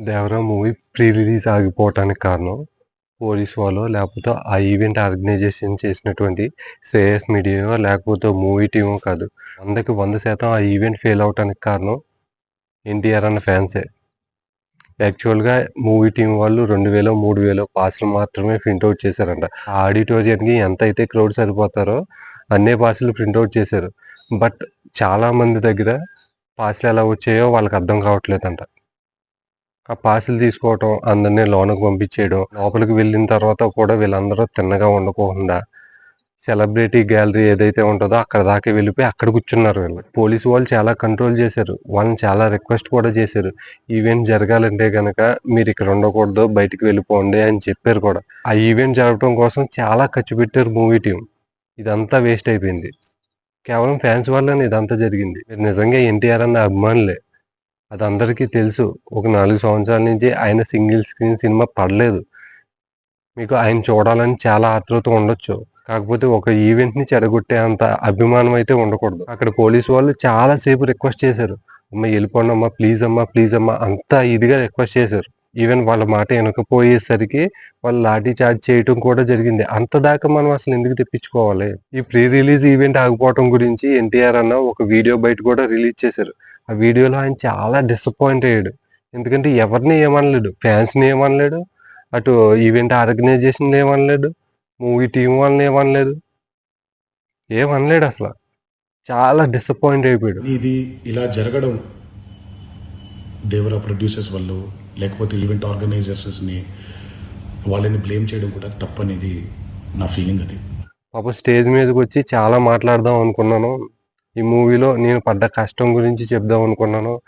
Devara movie pre release ఆగిపోవటానికి కారణం police వాళ్ళు లేకపోతే ఆ ఈవెంట్ ఆర్గనైజేషన్ చేసినటువంటి శ్రేయస్ మీడియా లేకపోతే మూవీ టీమో కాదు. వందకి వంద శాతం ఆ ఈవెంట్ ఫెయిల్ అవటానికి కారణం ఎన్టీఆర్ అన్న ఫ్యాన్సే. యాక్చువల్గా మూవీ టీం వాళ్ళు రెండు వేలో మూడు వేలో పాసులు మాత్రమే ప్రింట్అవుట్ చేశారంట. ఆ ఆడిటోరియంకి ఎంత అయితే క్రౌడ్ సరిపోతారో అన్నే పాసులు ప్రింట్అవుట్ చేశారు. బట్ చాలా మంది దగ్గర పాసులు ఎలా వచ్చాయో వాళ్ళకి అర్థం కావట్లేదంట. ఆ పాసులు తీసుకోవటం అందరినీ లోనకు పంపించేయడం లోపలికి వెళ్ళిన తర్వాత కూడా వీళ్ళందరూ తిన్నగా ఉండకోకుండా సెలబ్రిటీ గ్యాలరీ ఏదైతే ఉంటుందో అక్కడ దాకా వెళ్ళిపోయి అక్కడ కూర్చున్నారు వీళ్ళు. పోలీసు వాళ్ళు చాలా కంట్రోల్ చేశారు. వాళ్ళని చాలా రిక్వెస్ట్ కూడా చేశారు. ఈవెంట్ జరగాలంటే కనుక మీరు ఇక్కడ ఉండకూడదు బయటికి వెళ్ళిపోండి అని చెప్పారు కూడా. ఆ ఈవెంట్ జరగడం కోసం చాలా ఖర్చు పెట్టారు మూవీ టీం. ఇదంతా వేస్ట్ అయిపోయింది. కేవలం ఫ్యాన్స్ వల్లనే ఇదంతా జరిగింది. నిజంగా ఎన్టీఆర్ అన్న అభిమానులే. అది అందరికీ తెలుసు. ఒక నాలుగు సంవత్సరాల నుంచి ఆయన సింగిల్ స్క్రీన్ సినిమా పడలేదు. మీకు ఆయన చూడాలని చాలా ఆతృత ఉండొచ్చు. కాకపోతే ఒక ఈవెంట్ని చెడగొట్టే అంత అభిమానం అయితే ఉండకూడదు. అక్కడ పోలీసు వాళ్ళు చాలా సేపు రిక్వెస్ట్ చేశారు. అమ్మ వెళ్ళిపోండి అమ్మా ప్లీజ్ అమ్మా ప్లీజ్ అమ్మా అంత ఇదిగా రిక్వెస్ట్ చేశారు. ఈవెన్ వాళ్ళ మాట వినకపోయేసరికి వాళ్ళు లాఠీ చార్జ్ చేయటం కూడా జరిగింది. అంత దాకా మనం అసలు ఎందుకు తెప్పించుకోవాలి? ఈ ప్రీ రిలీజ్ ఈవెంట్ ఆగిపోవటం గురించి ఎన్టీఆర్ అన్న ఒక వీడియో బయట కూడా రిలీజ్ చేశారు. ఆ వీడియోలో ఆయన చాలా డిసప్పాయింట్ అయ్యాడు. ఎందుకంటే ఎవరిని ఏమనలేడు? ఫ్యాన్స్ని ఏమనలేడు? అటు ఈవెంట్ ఆర్గనైజేషన్ ఏమనలేడు? మూవీ టీం వాళ్ళని ఏమనలేదు ఏమనలేడు అసలు. చాలా డిసప్పాయింట్ అయిపోయాడు. ఇది ఇలా జరగడం దేవరా ప్రొడ్యూసర్స్ వల్ల లేకపోతే ఈవెంట్ ఆర్గనైజర్స్ని వాళ్ళని బ్లేమ్ చేయడం కూడా తప్పనేది నా ఫీలింగ్ అది. పాప స్టేజ్ మీదకి వచ్చి చాలా మాట్లాడదాం అనుకున్నాను. ఈ మూవీలో నేను పడ్డ కష్టం గురించి చెప్దాం అనుకున్నాను.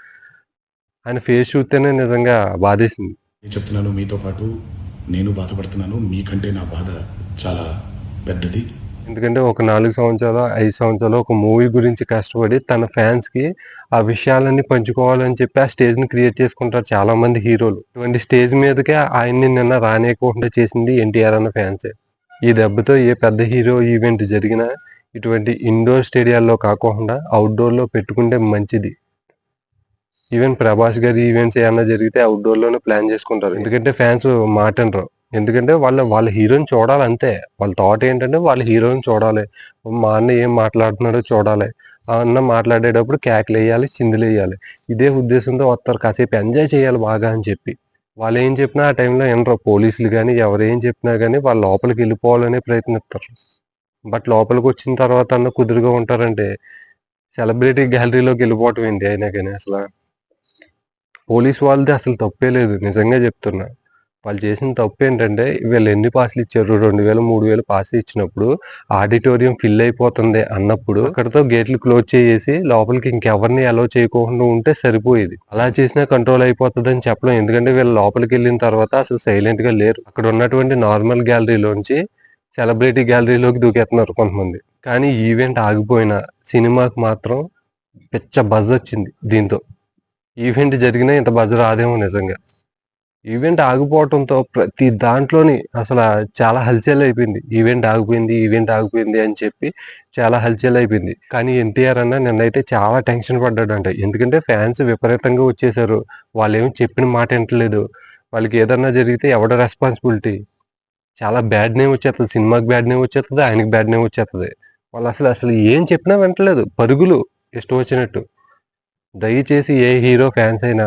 ఆయన ఫేస్ చూస్తేనే నిజంగా బాధేసింది. నేను చెప్తున్నాను మీతో పాటు? నేను బాధపడుతున్నాను. మీకంటే నా బాధ చాలా పెద్దది. ఎందుకంటే ఒక నాలుగు సంవత్సరాలు ఐదు సంవత్సరాలు ఒక మూవీ గురించి కష్టపడి తన ఫ్యాన్స్కి ఆ విషయాలన్నీ పంచుకోవాలని చెప్పి ఆ స్టేజ్ని క్రియేట్ చేసుకుంటారు చాలా మంది హీరోలు. ఇటువంటి స్టేజ్ మీదకే ఆయన్ని నిన్న రానియకుండా చేసింది ఎన్టీఆర్ అన్న ఫ్యాన్సే. ఈ దెబ్బతో ఏ పెద్ద హీరో ఈవెంట్ జరిగినా ఇటువంటి ఇండోర్ స్టేడియాల్లో కాకుండా అవుట్డోర్లో పెట్టుకుంటే మంచిది. ఈవెన్ ప్రభాస్ గారి ఈవెంట్స్ ఏమన్నా జరిగితే అవుట్డోర్లోనే ప్లాన్ చేసుకుంటారు. ఎందుకంటే ఫ్యాన్స్ మాటనరు ఎందుకంటే వాళ్ళ వాళ్ళ హీరోని చూడాలి అంతే వాళ్ళ థాట్ ఏంటంటే వాళ్ళ హీరోని చూడాలి. మా అన్న ఏం మాట్లాడుతున్నాడో చూడాలి. ఆ అన్న మాట్లాడేటప్పుడు క్యాకులు వేయాలి చిందులు వేయాలి. ఇదే ఉద్దేశంతో వస్తారు. కాసేపు ఎంజాయ్ చేయాలి బాగా అని చెప్పి. వాళ్ళు ఏం చెప్పినా ఆ టైంలో వినరు. పోలీసులు కానీ ఎవరు ఏం చెప్పినా కానీ వాళ్ళ లోపలికి వెళ్ళిపోవాలనే ప్రయత్నిస్తారు. బట్ లోపలికి వచ్చిన తర్వాత అన్న కుదురుగా ఉంటారంటే సెలబ్రిటీ గ్యాలరీలోకి వెళ్ళిపోవటం ఏంటి అయినా కానీ అసలు? పోలీస్ వాళ్ళది అసలు తప్పే లేదు నిజంగా చెప్తున్నా. వాళ్ళు చేసిన తప్పు ఏంటంటే వీళ్ళు ఎన్ని పాసులు ఇచ్చారు? రెండు వేలు మూడు వేలు పాసులు ఇచ్చినప్పుడు ఆడిటోరియం ఫిల్ అయిపోతుంది అన్నప్పుడు అక్కడతో గేట్లు క్లోజ్ చేసి లోపలికి ఇంకెవరిని అలో చేయకుండా ఉంటే సరిపోయేది. అలా చేసినా కంట్రోల్ అయిపోతుంది అని ఎందుకంటే వీళ్ళు లోపలికి వెళ్ళిన తర్వాత అసలు సైలెంట్గా లేరు. అక్కడ ఉన్నటువంటి నార్మల్ గ్యాలరీలోంచి సెలబ్రిటీ గ్యాలరీలోకి దూకేస్తున్నారు కొంతమంది. కానీ ఈవెంట్ ఆగిపోయిన సినిమాకి మాత్రం పిచ్చ బజ్ వచ్చింది దీంతో. ఈవెంట్ జరిగినా ఇంత బజ్ రాదేమో నిజంగా. ఈవెంట్ ఆగిపోవడంతో ప్రతి దాంట్లోని అసలు చాలా హల్చల్ అయిపోయింది. ఈవెంట్ ఆగిపోయింది ఈవెంట్ ఆగిపోయింది అని చెప్పి చాలా హల్చల్ అయిపోయింది. కానీ ఎన్టీఆర్ అన్న నిన్నైతే చాలా టెన్షన్ పడ్డాడంట. ఎందుకంటే ఫ్యాన్స్ విపరీతంగా వచ్చేసారు. వాళ్ళు ఏమి చెప్పిన మాట వింటలేదు వాళ్ళకి ఏదన్నా జరిగితే ఎవడ రెస్పాన్సిబిలిటీ? చాలా బ్యాడ్ నేమ్ వచ్చేస్తుంది సినిమాకి బ్యాడ్ నేమ్ వచ్చేస్తుంది ఆయనకి బ్యాడ్ నేమ్ వచ్చేస్తుంది వాళ్ళు అసలు అసలు ఏం చెప్పినా వింటలేదు పరుగులు ఇష్టం వచ్చినట్టు. దయచేసి ఏ హీరో ఫ్యాన్స్ అయినా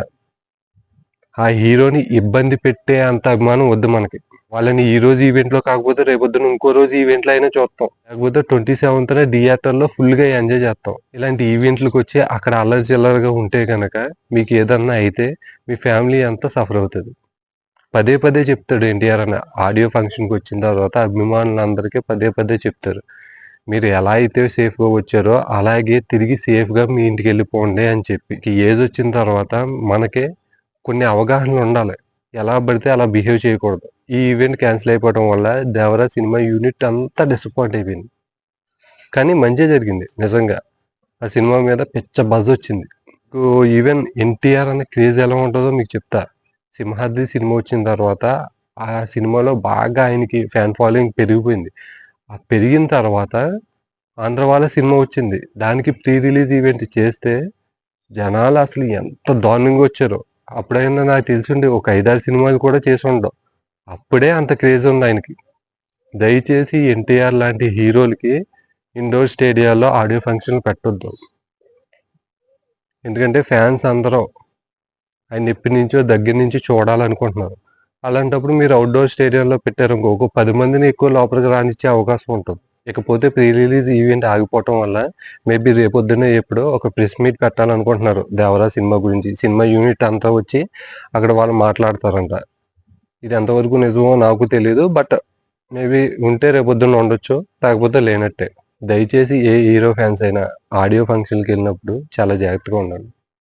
ఆ హీరోని ఇబ్బంది పెట్టే అంత అభిమానం వద్దు మనకి. వాళ్ళని ఈ రోజు ఈవెంట్లో కాకపోతే రేపొద్దున ఇంకో రోజు ఈవెంట్లో అయినా చూస్తాం. లేకపోతే ట్వంటీ సెవెంత్ థియేటర్లో ఫుల్గా ఎంజాయ్ చేస్తాం. ఇలాంటి ఈవెంట్లకు వచ్చి అక్కడ అల్లరి చిల్లరగా ఉంటే కనుక మీకు ఏదన్నా అయితే మీ ఫ్యామిలీ అంతా సఫర్ అవుతుంది. పదే పదే చెప్తాడు ఎన్టీఆర్ అన్న. ఆడియో ఫంక్షన్కి వచ్చిన తర్వాత అభిమానులందరికీ పదే పదే చెప్తారు. మీరు ఎలా అయితే సేఫ్గా వచ్చారో అలాగే తిరిగి సేఫ్గా మీ ఇంటికి వెళ్ళిపోండి అని చెప్పి. ఏజ్ వచ్చిన తర్వాత మనకే కొన్ని అవగాహనలు ఉండాలి. ఎలా పడితే అలా బిహేవ్ చేయకూడదు. ఈ ఈవెంట్ క్యాన్సిల్ అయిపోవడం వల్ల దేవరా సినిమా యూనిట్ అంతా డిసప్పాయింట్ అయిపోయింది. కానీ మంచిగా జరిగింది నిజంగా. ఆ సినిమా మీద పిచ్చ బజ్ వచ్చింది. ఈవెన్ ఎన్టీఆర్ అనే క్రేజ్ ఎలా ఉంటుందో మీకు చెప్తా. సింహాద్రి సినిమా వచ్చిన తర్వాత ఆ సినిమాలో బాగా ఆయనకి ఫ్యాన్ ఫాలోయింగ్ పెరిగిపోయింది. ఆ పెరిగిన తర్వాత ఆంధ్ర వాళ్ళ సినిమా వచ్చింది. దానికి ప్రీ రిలీజ్ ఈవెంట్ చేస్తే జనాలు అసలు ఎంత దారుణంగా వచ్చారో. అప్పుడైనా నాకు తెలిసిండే ఒక ఐదారు సినిమాలు కూడా చేసి ఉండవు అప్పుడే అంత క్రేజ్ ఉంది ఆయనకి. దయచేసి ఎన్టీఆర్ లాంటి హీరోలకి ఇండోర్ స్టేడియాల్లో ఆడియో ఫంక్షన్లు పెట్టొద్దు. ఎందుకంటే ఫ్యాన్స్ అందరం ఆయన ఎప్పటి నుంచో దగ్గర నుంచి చూడాలనుకుంటున్నారు. అలాంటప్పుడు మీరు అవుట్డోర్ స్టేడియంలో పెట్టారు ఇంకో ఒక పది మందిని ఎక్కువ లోపలికి రానిచ్చే అవకాశం ఉంటుంది. ఇకపోతే ప్రీ రిలీజ్ ఈవెంట్ ఆగిపోవటం వల్ల మేబీ రేపొద్దునే ఎప్పుడో ఒక ప్రెస్ మీట్ పెట్టాలనుకుంటున్నారు. దేవరా సినిమా గురించి సినిమా యూనిట్ అంతా వచ్చి అక్కడ వాళ్ళు మాట్లాడతారంట. ఇది ఎంతవరకు నిజమో నాకు తెలియదు బట్ మేబీ ఉంటే రేపొద్దున ఉండొచ్చు లేకపోతే లేనట్టే. దయచేసి ఏ హీరో ఫ్యాన్స్ అయినా ఆడియో ఫంక్షన్కి వెళ్ళినప్పుడు చాలా జాగ్రత్తగా ఉండండి.